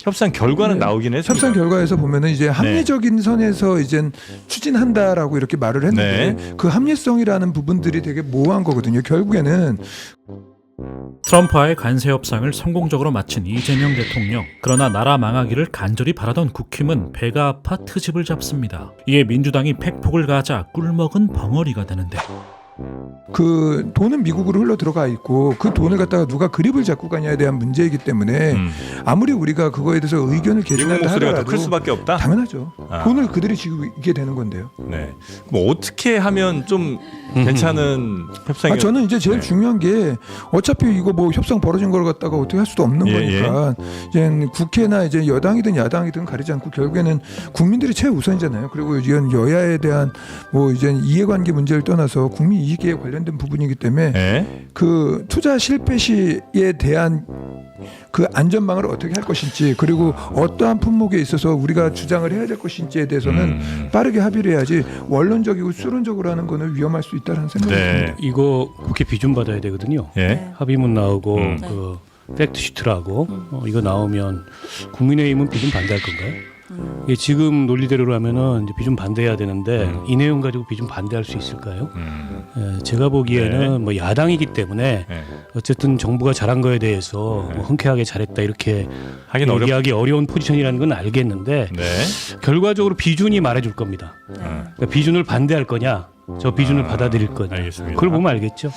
협상 결과는 네. 나오긴 했습니다. 협상 결과에서 보면은 이제 합리적인 선에서 이제 추진한다라고 이렇게 말을 했는데 네. 그 합리성이라는 부분들이 되게 모호한 거거든요. 결국에는 트럼프와의 관세 협상을 성공적으로 마친 이재명 대통령. 그러나 나라 망하기를 간절히 바라던 국힘은 배가 아파 트집을 잡습니다. 이에 민주당이 팩폭을 가자 꿀먹은 벙어리가 되는데 그 돈은 미국으로 흘러 들어가 있고 그 돈을 갖다가 누가 그립을 잡고 가냐에 대한 문제이기 때문에 음. 아무리 우리가 그거에 대해서 의견을 개진한다 목소리가 더 하더라도 클 수밖에 없다. 당연하죠. 아. 돈을 그들이 지고 있게 되는 건데요. 네. 뭐 어떻게 하면 좀 괜찮은 협상이? 아, 저는 이제 제일 네. 중요한 게 어차피 이거 뭐 협상 벌어진 걸 갖다가 어떻게 할 수도 없는 예, 거니까 이제 국회나 이제 여당이든 야당이든 가리지 않고 결국에는 국민들이 최우선이잖아요. 그리고 이건 여야에 대한 뭐 이제 이해관계 문제를 떠나서 국민 이익에 관련된 부분이기 때문에 네. 그 투자 실패 시에 대한 그 안전망을 어떻게 할 것인지 그리고 어떠한 품목에 있어서 우리가 주장을 해야 될 것인지에 대해서는 음. 빠르게 합의를 해야지 원론적이고 수론적으로 하는 거는 위험할 수 있다는 생각이 네. 듭니다. 이거 국회 비준 받아야 되거든요. 예. 합의문 나오고 음. 그 팩트 시트라고 어, 이거 나오면 국민의힘은 비준 반대할 건가요? 이게 지금 논리대로라면은 이제 비준 반대해야 되는데 음. 이 내용 가지고 비준 반대할 수 있을까요? 음. 예, 제가 보기에는 네. 뭐 야당이기 때문에 네. 어쨌든 정부가 잘한 거에 대해서 뭐 흔쾌하게 잘했다 이렇게 하긴 어렵. 얘기하기 어려 운 포지션이라는 건 알겠는데 네. 결과적으로 비준이 말해줄 겁니다. 음. 그러니까 비준을 반대할 거냐, 저 비준을 아, 받아들일 거냐. 알겠습니다. 그걸 보면 알겠죠.